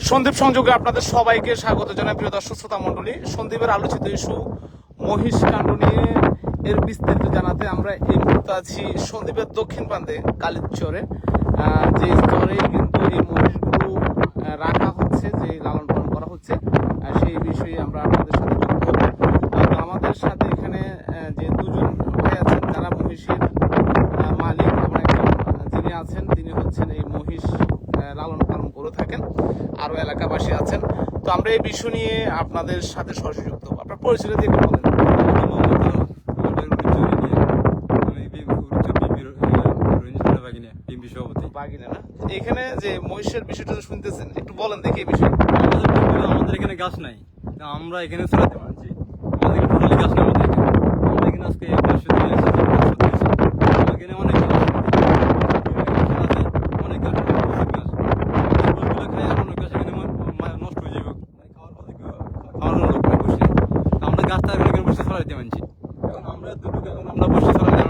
সন্দীপ সংযোগে আপনাদের সবাইকে স্বাগত জানাই প্রিয় দর্শক শ্রোতা মন্ডলী সন্দীপের আলোচিত ইস্যু মহিষ কাণ্ড নিয়ে এর বিস্তারিত জানাতে আমরা এই মুহূর্তে আছি সন্দীপের দক্ষিণ প্রান্তে কালিচরে চরে যে স্তরে কিন্তু এই মহিষগুলো রাখা হচ্ছে, যে লালন পালন করা হচ্ছে সেই বিষয়ে আমরা আপনাদের সাথে যুক্ত হব আমাদের সাথে এখানে যে দুজন ভাই আছেন তারা মহিষের মালিক এবং একজন যিনি আছেন, তিনি হচ্ছেন এই মহিষ আহ, লালন পালন করে থাকেন আরও এলাকাবাসী আছেন তো আমরা এই বিষয় নিয়ে আপনাদের সাথে সরাসরি যুক্ত আপনার পরিচয় দিয়ে বলেন। এখানে যে মহিষের বিষয়টা শুনতেছেন একটু বলেন দেখি এই বিষয়ে। আমাদের এখানে গাছ নাই। আমরা এখানে চড়াতে পারছি। আমাদের টোটালি গাছ নাই আমাদের এখানে। আমরা এখানে আজকে পাঁচশো দিন এসেছি পাঁচশো দিন এসেছি এখানে অনেক গাছ আছে অনেক গাছ আছে, প্রচুর গাছ গরুগুলো খায় আর অনেক গাছ এখানে মা- মা- নষ্ট হয়ে যাবে মানে খাওয়ার পর থেকে খাওয়ানোর লোক নাই বসে তা আমরা বসে এখন দিতে মানছি আমরা দুটো আমরা বসে ছড়াইতে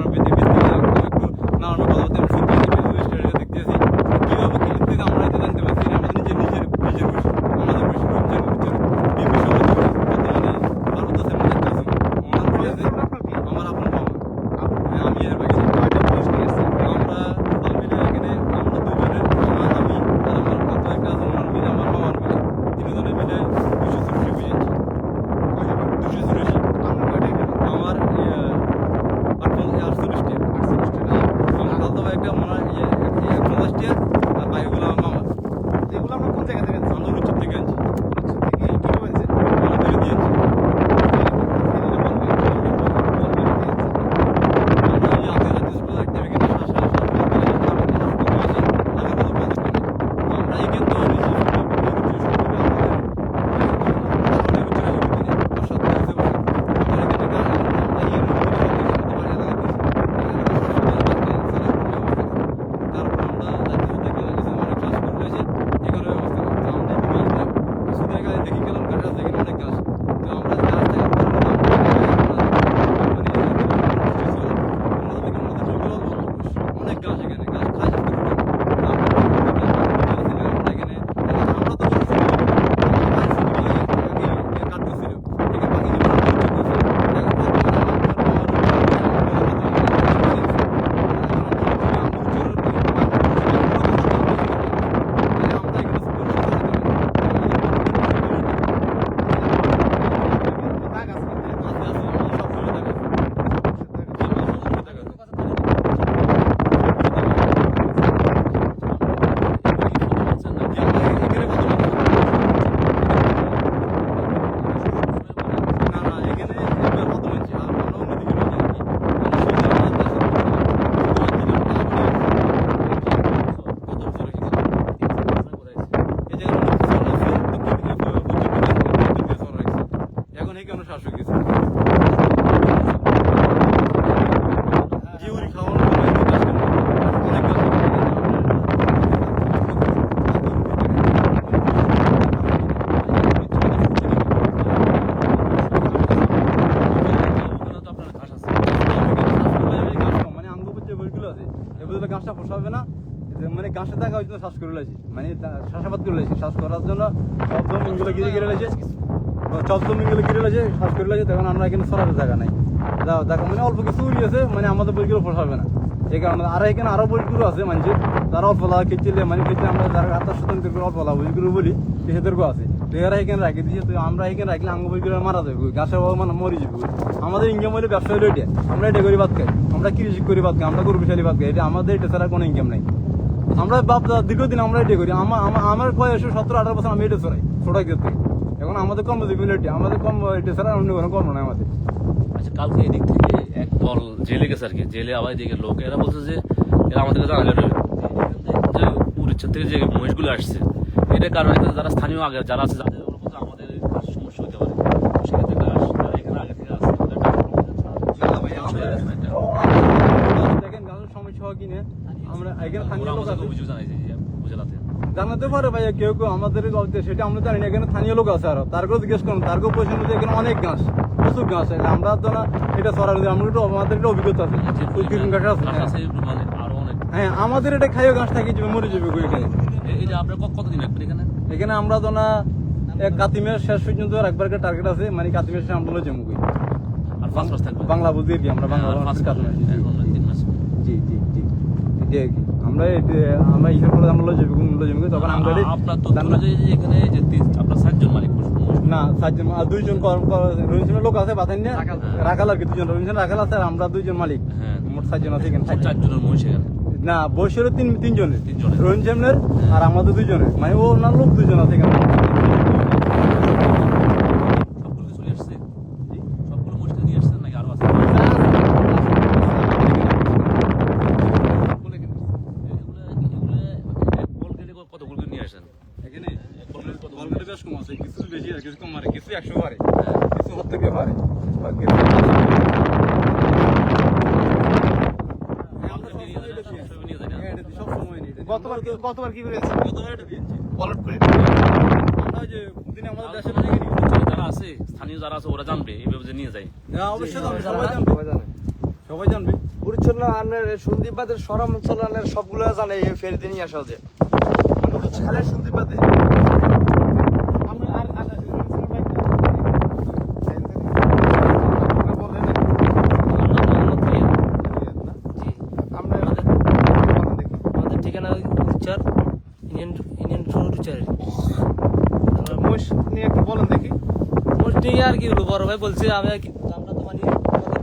মানে শ্বাসাবাদ করে লাইছি শ্বাস করার জন্য সব জমিনগুলো গিরে গিরে লাইছে। সব জমিনগুলো গিরে লাইছে শ্বাস করে লাইছে, তখন আমরা এখানে সরাতে জায়গা নাই। দেখো মানে অল্প কিছু উড়ি আছে মানে আমাদের বইগুলো পোষাবে না। এই কারণে আর এখানে আরও বইগুলো আছে মানে তারা অল্প লাভ খেয়েছিলে মানে খেয়েছিলে আমরা যারা আত্মার করে অল্প লাভ বইগুলো বলি সেদেরকেও আছে। এরা এখানে রাখি দিয়েছে, তো আমরা এখানে রাখলে আঙ্গ বইগুলো মারা যাবে। গাছের মানে মরে যাবে। আমাদের ইনকাম হলে ব্যবসা হলো এটা। আমরা এটা করি বাদ খাই। আমরা কৃষি করি বাদ খাই, আমরা গরু বিশালি বাদ খাই। এটা আমাদের এটা ছাড়া কোনো ইনকাম নাই। আমরা বাপ দীর্ঘদিন আমরা এটাই করি। আমার আমার- বয়সে সতেরো, আঠারো বছর আমি এটা ছড়াই ছোটাই থেকে এখন আমাদের কর্মজীবী এটা আমাদের কম এটা ছাড়া অন্য কোনো কর্ম নাই আমাদের। আচ্ছা কালকে এদিক থেকে এক দল জেলে গেছে আর কি, জেলে আবার এদিকে লোক, এরা বলছে যে এরা আমাদের কাছে আগে যে উড়িষ্যা থেকে যে মহিষগুলো আসছে এটা কারণে যারা স্থানীয় আগে যারা আছে, যাদের ওরা বলছে আমাদের কাজ সমস্যা হতে পারে সেক্ষেত্রে তারা যারা এখানে আগে থেকে আসছে তাদের টাকা চলে গেছে না এটা। দেখেন গাছের সমস্যা হয় কিনে আমরা এখানে স্থানীয় লোক আছে। অভিযোগ জানাইছে উপজেলাতে জানাতে পারে ভাইয়া কেউ কেউ আমাদের সেটা আমরা জানি না এখানে স্থানীয় লোক আছে আরও। তারকেও জিজ্ঞেস করুন তারকেও পয়সা মধ্যে এখানে অনেক ঘাস প্রচুর ঘাস আছে। আমরা তো না এটা সরার আমরা একটু আমাদের একটা অভিজ্ঞতা আছে। আছে হ্যাঁ। মানে আরও অনেক। হ্যাঁ আমাদের এটা খাইও ঘাস থাকি যাবে মরে যাবে গরু খাই এ- এটা আপনার কতদিন রাখবেন এখানে? এখানে আমরা তো না কাতিমের শেষ পর্যন্ত একবার একটা টার্গেট আছে মানে কাতিমের শেষ আমরা লজ্জা মুখী আর পাঁচ মাস থাকবে? বাংলা বুঝি আর কি আমরা বাংলা পাঁচ এখন মাস। জি জি জি। কি। আমরা এটা- আমরা আমরা তখন আমরা আপনার তো এখানে যে আপনার সাতজন মালিক না সাতজন আর দুইজন রবীন্দ্র লোক আছে বাতান না রাখাল। আর কি দুজন রবীন্দ্র রাখাল আছে আর আমরা দুইজন মালিক। হ্যাঁ। মোট সাতজন আছে এখানে। চারজন। চারজনের মহিষ এখানে। না বয়সের তিন তিনজনের। তিনজনের। রবীন্দ্র চ্যামনের আর আমাদের দুজনের মানে ও ওনার লোক দুজন আছে এখানে সবগুলো চলে আসছে সবগুলো মহিষ নিয়ে আসছেন নাকি আরও আছে এগুলো এগুলো এক বল কেটে কতগুলো নিয়ে আসেন এখানে বলকাটা বেশ কম আছে কিছু বেশি আর কিছু কম মারে কিছু একশো পারে কিছু হাত থেকে পারে বা কিছু- নিয়ে যায় হ্যাঁ, এটা সব সময় নেই এটা। গতবার কি- গতবার কি করেছে? গতবার এটা দিয়েছি। পলট করে আমরা যে দিনে আমাদের দেশে মানে যারা আছে স্থানীয় যারা আছে ওরা জানবে এইভাবে যে নিয়ে যায়। হ্যাঁ, অবশ্যই জানবে, সবাই জানবে। সবাই জানবে। পরিচ্ছন্ন আনের সন্দীপ বাদের সরম অঞ্চলের সবগুলো জানে এই ফেরিতে নিয়ে আসা যে সন্দীপবাদে পাতে আমরা আর আর বলেন আমরা বলেন দেখি আমাদের ঠিকানা উচ্চার ইন্ডিয়ান ইন্ডিয়ান রোড উচ্চার মহিষ নিয়ে একটু বলেন দেখি। মোস্টলি আর কি বলব বড় ভাই বলছে আমি আমরা তো মানে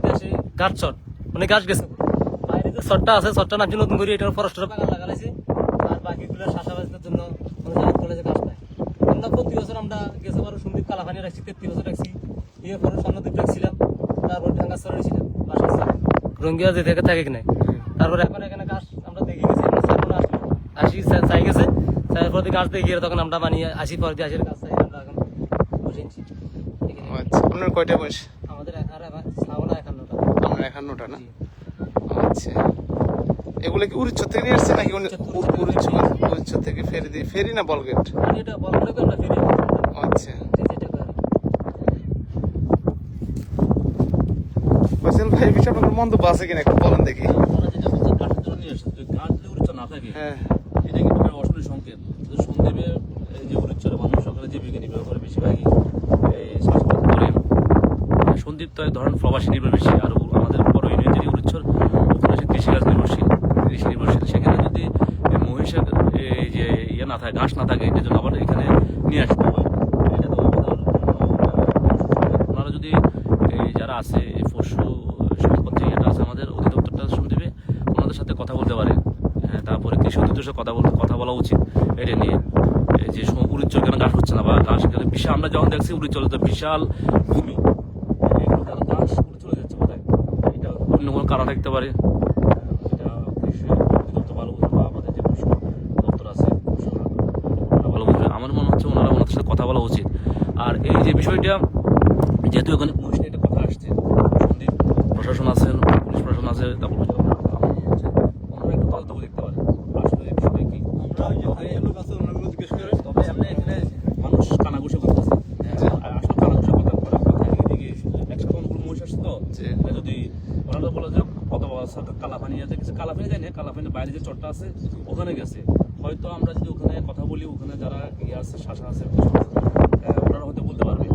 দেশে গাছ চট মানে গাছ গেছে। বাইরে যে চটটা আছে চটটা নাকি নতুন করে এটা ফরেস্টের বাগান লাগাইছে আর বাকিগুলো শাসাবাজের জন্য মানে যারা কলেজে গাছ পায় আমরা প্রতি বছর আমরা গেছে বারো সন্দীপ কালাপানি রাখছি তেত্রিশ বছর রাখছি। ইয়ে পরে রাখছিলাম তারপর বাসা রঙ্গিয়া যে থেকে থাকে কিনা তারপর এখন এখানে গাছ আমরা দেখে গেছি আমরা স্যার চাই গেছে দিয়ে গাছ তখন আমরা বানিয়ে আসি পরে দিয়ে আসি গাছ আমরা এখন। বসেছি আচ্ছা আপনার কয়টা মহিষ আমাদের আর একান্নটা। আপনার একান্নটা না? আচ্ছা। এগুলো কি উড়িচ্ছ থেকে নিয়ে আসছে নাকি উড়িচ্ছ উড়িচ্ছ থেকে। ফেরি দিয়ে ফেরি না বলগেট? এটা আমরা ফিরে আচ্ছা। ভাই এই বিষয়ে আপনার মন্তব্য আছে কিনা একটু বলেন দেখি। ওরা যেটা বলছে গাছের জন্য নিয়ে আসছে যদি গাছ যদি উড়িষ্যা না থাকে হ্যাঁ এটা কিন্তু একটা অশনি সংকেত যে সন্দ্বীপে এই যে উড়িষ্যার মানুষ সকালে জীবিকা নির্বাহ করে বেশিরভাগই এই শ্বাসকষ্ট করে সন্দীপ তো এক ধরনের প্রবাসী নির্ভর বেশি আর আমাদের বড় ইউনিয়ন যেটি উড়িষ্যর ওখানে কৃষিকাজ নির্ভরশীল। কৃষি নির্ভরশীল। সেখানে যদি মহিষের এই যে ইয়ে না থাকে, ঘাস না থাকে, এটার জন্য আবার এখানে নিয়ে আসতে হবে। এটা তো ওনারা যদি যারা আছে পশু সম্পদ যে আছে, আমাদের অধিদপ্তরটা সন্দীপে ওনাদের সাথে কথা বলতে পারে। হ্যাঁ তারপরে কৃষি অধিদপ্তরের কথা বলতে কথা বলা উচিত এটা নিয়ে। যে সম- উড়িচল কেন ঘাস হচ্ছে না বা ঘাস বিশাল, আমরা যখন দেখছি উড়িচল তো বিশাল ভূমি এগুলো কেন ঘাস উড়ে চলে যাচ্ছে কোথায় এটা অন্য কোনো কারণ থাকতে পারে এটা কৃষি অধিদপ্তর ভালো বুঝবে বা আমাদের যে পশু দপ্তর আছে পশু ওনারা থাকতে পারে? আমার মনে হচ্ছে ওনারা ওনার সাথে কথা বলা উচিত। আর এই যে বিষয়টা যেহেতু এখানে পুলিশ নিয়ে একটা কথা আসছে সন্দীপ প্রশাসন আছেন পুলিশ প্রশাসন আছে তারপর ওনারা একটু তদন্ত করে দেখতে পারে আসলে এই বিষয়টা কি আমরা ওই যে স্থানীয় লোক আছে ওনাগুলো জিজ্ঞেস করে তবে আমরা এখানে মানুষ কানাঘুষে করতেছে আর আসলে কানাঘুষে কথা করা কথা এদিকে একসাথে অনেকগুলো মহিষ আসছে তো জি। এটা যদি ওনারা বলে যে কত কালাপানি আছে কিছু কালাপানি যায় না কালাপানির বাইরে যে চটটা আছে ওখানে গেছে। হয়তো আমরা যদি ওখানে কথা বলি ওখানে যারা ইয়ে আছে শাসা আছে ওনারা হয়তো বলতে পারবে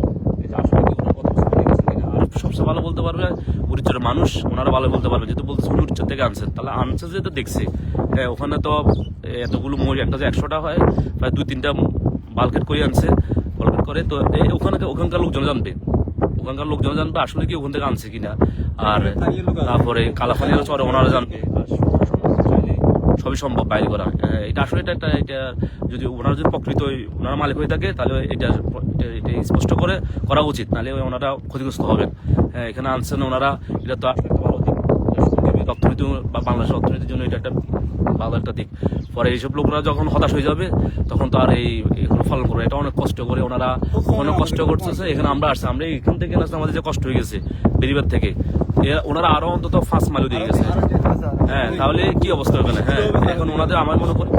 এটা আসলে কি ওনারা গেছেন কিনা। আর সবচেয়ে ভালো বলতে পারবে উড়িষ্যার মানুষ ওনারা ভালো বলতে পারবে। যেহেতু বলতে উনি উড়িষ্যা থেকে আনছেন তাহলে আনছে যেহেতু দেখছে। হ্যাঁ, ওখানে তো এতগুলো মহিষ একটা যে একশোটা হয় প্রায় দুই তিনটা বালকেট করে আনছে বালকেট করে তো ওখানে ওখানকার লোকজন জানবে। ওখানকার লোকজন জানবে আসলে কি ওখান থেকে আনছে কিনা। আর। তারপরে কালাফানিয়া চরে ওনারা জানবে। সবই সম্ভব বাইরে করা। এটা আসলে এটা একটা এটা যদি ওনারা যদি প্রকৃত ওনারা মালিক হয়ে থাকে তাহলে এটা এটা- এটা স্পষ্ট করে করা উচিত। নাহলে ওনারা ক্ষতিগ্রস্ত হবেন। হ্যাঁ, এখানে আনছেন ওনারা। এটা তো আসলে একটা ভালো দিক। অর্থনীতি বা বাংলাদেশের অর্থনীতির জন্য এটা একটা ভালো একটা দিক। পরে এইসব লোকরা যখন হতাশ হয়ে যাবে তখন তো আর এই এগুলো ফলন করবে এটা অনেক কষ্ট করে ওনারা অনেক কষ্ট করতেছে। এখানে আমরা আসছি আমরা এখান থেকে আসলে আমাদের যে কষ্ট হয়ে গেছে বেরিবার থেকে ওনারা আরও অন্তত ফার্স্ট মাইল দিয়ে গেছে। হ্যাঁ তাহলে কি অবস্থা ওখানে হ্যাঁ এখন ওনাদের আমার মনে করি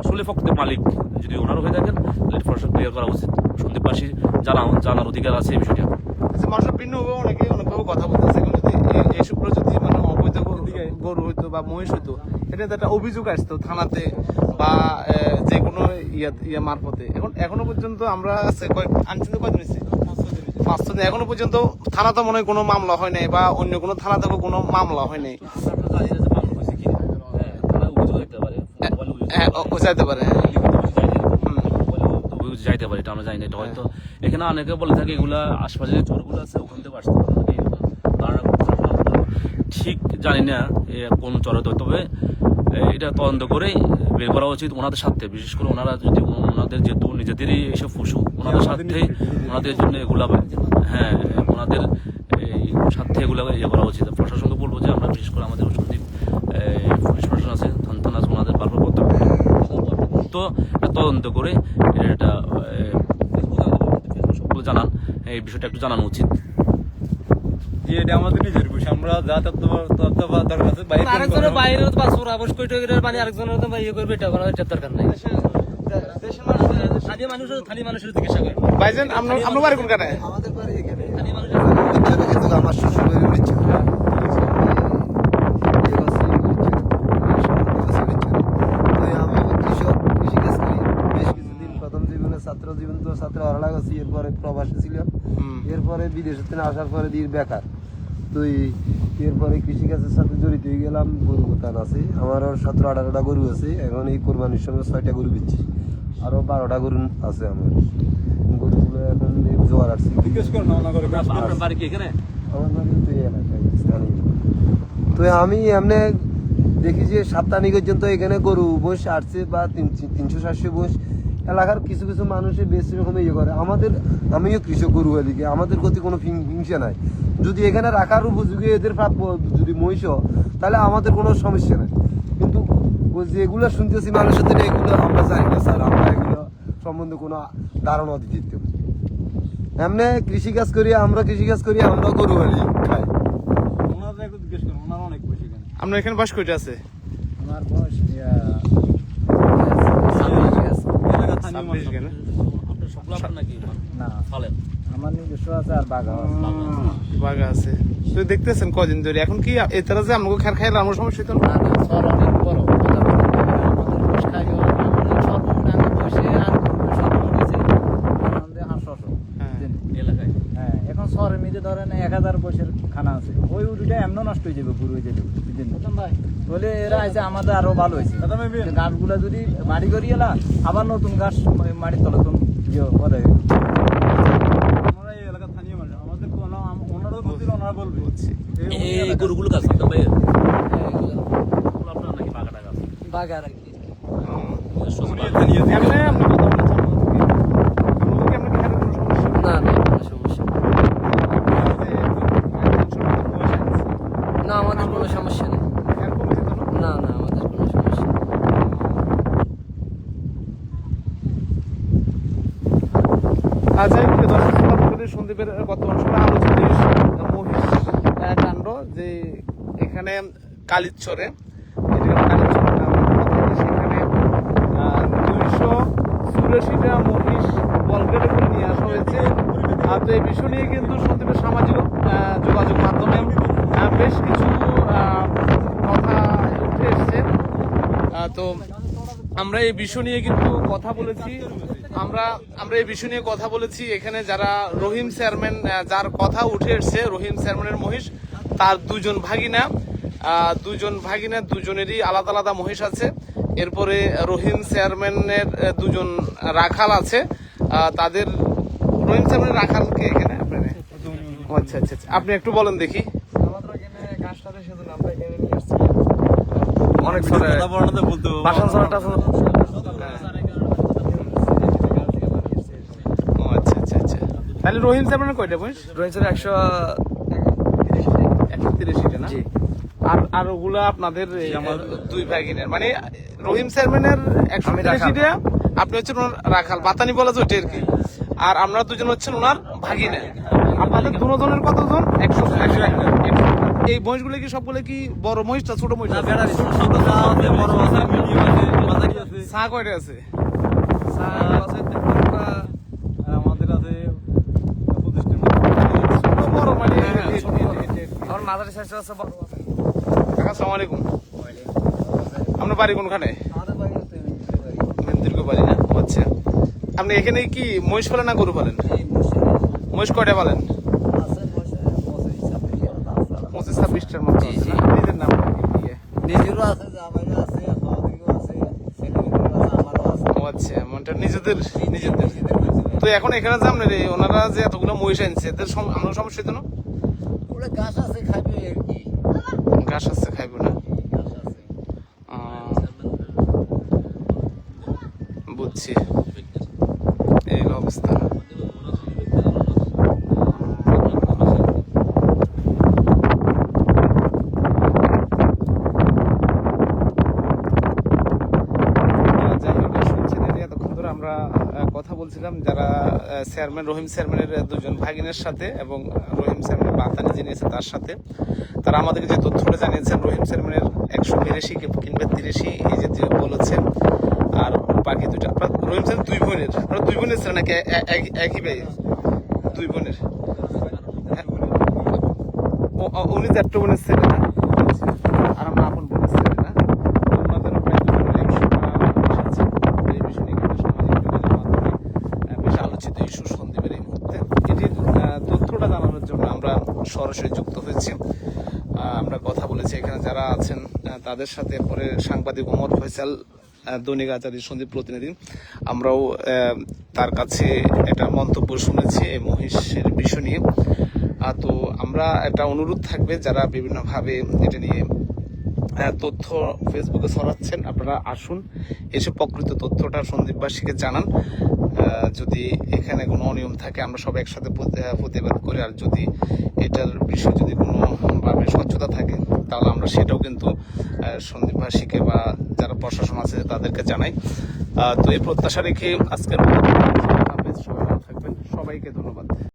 আসলে ফক্ত মালিক যদি ওনারা হয়ে থাকেন তাহলে প্রশাসন ক্লিয়ার করা উচিত। সন্দীপবাসী জানা জানার অধিকার আছে এই বিষয়টা। আচ্ছা, মানুষের ভিন্নভাবে অনেকে অনেকভাবে কথা বলতেছে এখন যদি মানে গরু- হইতো বা মহিষ হইতো এটা তো একটা অভিযোগ আসতো থানাতে বা যে কোনো ইয়া ইয়া মারফতে। এখন এখনও পর্যন্ত আমরা আছে কয়েক আনছেন কয়দিন দিন এখনও পর্যন্ত থানা তো মনে হয় কোনো মামলা হয় নাই বা অন্য কোনো থানা থেকে কোনো মামলা হয় নাই। হ্যাঁ দিতে পারে। যাইতে পারে এটা আমরা জানি না। এটা হয়তো এখানে অনেকে বলে থাকে এগুলা আশপাশে যে চোরগুলো আছে ওখান থেকে আসতে পারে নাকি ধারণা করতে পারে। আমরা তো ঠিক জানি না কোন চর হতে তবে এটা তদন্ত করে বের করা উচিত ওনাদের সাথে বিশেষ করে ওনারা যদি ওনাদের যেহেতু নিজেদেরই এসব পশু ওনাদের সাথে ওনাদের জন্য এগুলা হ্যাঁ। ওনাদের এই সাথে এগুলা ইয়ে করা উচিত। প্রশাসনকে বলব যে আমরা বিশেষ করে আমাদের সন্দীপ পুলিশ প্রশাসন আছে থান থানা আছে ওনাদের হবে তো তদন্ত করে এটা জানান। এই বিষয়টা একটু জানানো উচিত। যে এটা আমাদের নিজের আমরা যা আছে বাইরে আরেকজনের বাইরে টাকার মানে আরেকজনের তো ইয়ে করবে এটা করার দরকার নাই। ভাইজান বাড়ি কোনখানে? আমাদের বাড়ি এখানে। আমার শ্বশুর ছাত্র জীবন তো ছাত্র হারা গেছি এরপরে প্রবাসী ছিলাম। এরপরে বিদেশের থেকে আসার পরে দিয়ে বেকার। তো এই- এরপরে কৃষিকাজের সাথে জড়িত হয়ে গেলাম গরু গোতান আছে। আমার আর সতেরো আঠারোটা গরু আছে। এখন এই কোরবানির সময় ছয়টা গরু বেচছি। আরও বারোটা গরু আছে আমার। গরুগুলো এখন জোয়ার আসছে। আমার বাড়ি তো এই এলাকায়, তো আমি এমনি দেখি যে সাপ্তাহিক পর্যন্ত এখানে গরু বস আসছে বা তিন- তিনশো সাতশো বস। এলাকার কিছু কিছু মানুষের বেশ রকম ইয়ে করে। আমাদের আমিও কৃষক গরু এদিকে আমাদের প্রতি কোনো হিংসা নাই। যদি এখানে রাখার উপযোগী এদের প্রাপ্য যদি মহিষ তাহলে আমাদের কোনো সমস্যা নাই। কিন্তু ওই যেগুলো শুনতেছি মানুষের থেকে এগুলো আমরা জানি না স্যার আমরা এগুলো সম্বন্ধে কোনো ধারণা দিতে। এমনি কৃষিকাজ করি আমরা কৃষিকাজ করি আমরা গরু হালি খাই। বসে এখানে। আপনার এখানে বাস কয়টা আছে? আমার বয়স এলাকা স্থানীয় মানুষ। আপনার সবগুলো আপনার নাকি? না। ফালেন। আমার নিজস্ব আছে আর বাঘা আছে। তো দেখতেছেন কদিন ধরে। এখন কি এছাড়া যে আমাকে খের খাইলে আমার সমস্যা না? না সর অনেক বড় এখন শহরের মধ্যে ধরেন এক হাজার বয়সের খানা আছে। ওই উঠে এমন নষ্ট হয়ে যাবে পুরো হয়ে যাবে। বলে এরা আছে আমাদের আরও ভালো হয়েছে। গাছগুলা যদি মাটি করিয়ে এলা আবার নতুন গাছ মাটির তলে তুমি ইয়ে করে আমরা এই এলাকার স্থানীয় মানুষ আমাদের কোনো আম- ওনারাও বলছিল ওনারা বলবে এই এই এলাকার- গরুগুলো গাছ আপনার ভাইয়ের গরুগুলো আপনার নাকি বাঘা টাকা আছে বাঘ আর কি উনি স্থানীয় যে- এমনি আপনি কথা বলছেন আমাকে কি আপনার খেয়ালের কোনো সমস্যা না না কোনো সমস্যা না আমাদের কোনো সমস্যা নেই না না আমাদের কোনো সমস্যা নেই। আচ্ছা এই দর্শক শ্রোতা মণ্ডলী সন্দীপের সময় আলোচিত মহিষ কাণ্ড যে এখানে কালিচরে সেখানে দুইশো চুরাশিটা মহিষ বলগেটে করে নিয়ে আসা হয়েছে। আর তো এই বিষয় নিয়ে কিন্তু সন্দীপের সামাজিক যোগাযোগ মাধ্যমে বেশ কিছু কথা উঠে এসছে। তো আমরা এই বিষয় নিয়ে কিন্তু কথা বলেছি। আমরা আমরা এই বিষয় নিয়ে কথা বলেছি। এখানে যারা রহিম চেয়ারম্যান যার কথা উঠে এসছে রহিম চেয়ারম্যানের মহিষ তার দুজন ভাগিনা দুজন ভাগিনা দুজনেরই আলাদা আলাদা মহিষ আছে। এরপরে রহিম চেয়ারম্যানের দুজন রাখাল আছে। তাদের রহিম চেয়ারম্যানের রাখাল কে এখানে? আপনার? আচ্ছা আচ্ছা আচ্ছা। আপনি একটু বলেন দেখি। আমাদের এখানে গাছটা সেদিন আমরা এখানে নিয়ে আসছি অনেক কথা বর্ণনা বলতে হবে। বাসন ছড়াটা ও আচ্ছা আচ্ছা আচ্ছা তাহলে রহিম চেয়ারম্যানের কয়টা মহিষ রয়েছে একশো একশো তিরাশিটা না? আর আর ওগুলা আপনাদের এই, দুই ভাগিনের। মানে রহিম চেয়ারম্যানের একশো তিরাশিটা আপনি হচ্ছেন ওনার রাখাল। বাতানি বলা যায় ওইটা আর কি। আর আমরা দুজন হচ্ছেন ওনার ভাগিনা। আপনাদের দুজনের কতজন? একশো। একশো এই মহিষগুলো কি সবগুলো কি বড় মহিষ না ছোট মহিষ? ছোট যা আছে, বড় আছে, medium আছে, মাঝারি আছে। চা কয়টা আছে আমাদের আছে পঁচিশটির মতো। ছোট বড় মানে আমার মাদারি সাইজ আছে বড় কাকা আসসালামু আলাইকুম। আপনার বাড়ি কোনখানে? আমাদের বাড়ি হচ্ছে দীর্ঘ বাড়ি। না? আচ্ছা। আপনি এখানে কি মহিষ পালেন না গরু পালেন এই বসে মহিষ কয়টা পালেন পঁচিশ ছাব্বিশটার মতো? নিজের নাম কি দিয়ে? নিজেরও আছে জামাইরও আছে আচ্ছা মানে নিজেদের নিজেদের তো এখন এখানে যে আপনার এই ওনারা যে এতগুলো মহিষ আনছে এদের সম- আমরা সমস্যা হতো না? ওগুলো ঘাস আছে খাবে আর কি। ঘাস আসছে খাইব না? আছে। বুঝছি। এই অবস্থা। আমরা কথা বলছিলাম যারা চেয়ারম্যান রহিম চেয়ারম্যানের দুজন ভাগিনের সাথে এবং রহিম সেরমানের বাতানি যিনি তার সাথে। তারা আমাদেরকে যে তথ্যটা জানিয়েছেন, রহিম সেরমানের একশো বিরাশি কিংবা তিরাশি, এই যে বলেছেন, আর বাকি দুইটা। আপনার রহিম চেয়ারম্যান দুই বোনের। আপনার দুই বোনের ছিলেন নাকি? একই ভাই? দুই বোনের। ও- উনি চারটে বোনের ছিলেন না আর আমরা আপন বোনের ছেলে না তো ওনাদের প্রায় দুজনের একশোটা মহিষ আছে। এই বিষয় নিয়ে কিন্তু সামাজিক যোগাযোগের মাধ্যমে, আহ, বেশ আলোচিত ইস্যু সন্দীপের এই মুহূর্তে এটির আহ, তথ্যটা জানানোর জন্য আমরা সরাসরি যুক্ত হয়েছি। আমরা কথা বলেছি এখানে যারা আছেন তাদের সাথে পরে সাংবাদিক ওমর ফয়সাল দৈনিক আচার্য সন্দীপ প্রতিনিধি। আমরাও তার কাছে একটা মন্তব্য শুনেছি এই মহিষের বিষয় নিয়ে। তো আমরা একটা অনুরোধ থাকবে যারা বিভিন্নভাবে এটা নিয়ে তথ্য ফেসবুকে ছড়াচ্ছেন। আপনারা আসুন, এসে প্রকৃত তথ্যটা সন্দীপবাসীকে জানান। যদি এখানে কোনো অনিয়ম থাকে, আমরা সব একসাথে প্রতিবাদ করি। আর যদি এটার বিষয়ে যদি কোনোভাবে স্বচ্ছতা থাকে, তাহলে আমরা সেটাও কিন্তু সন্দীপবাসীকে বা যারা প্রশাসন আছে তাদেরকে জানাই। তো এই প্রত্যাশা রেখে আজকের থাকবেন। সবাইকে ধন্যবাদ।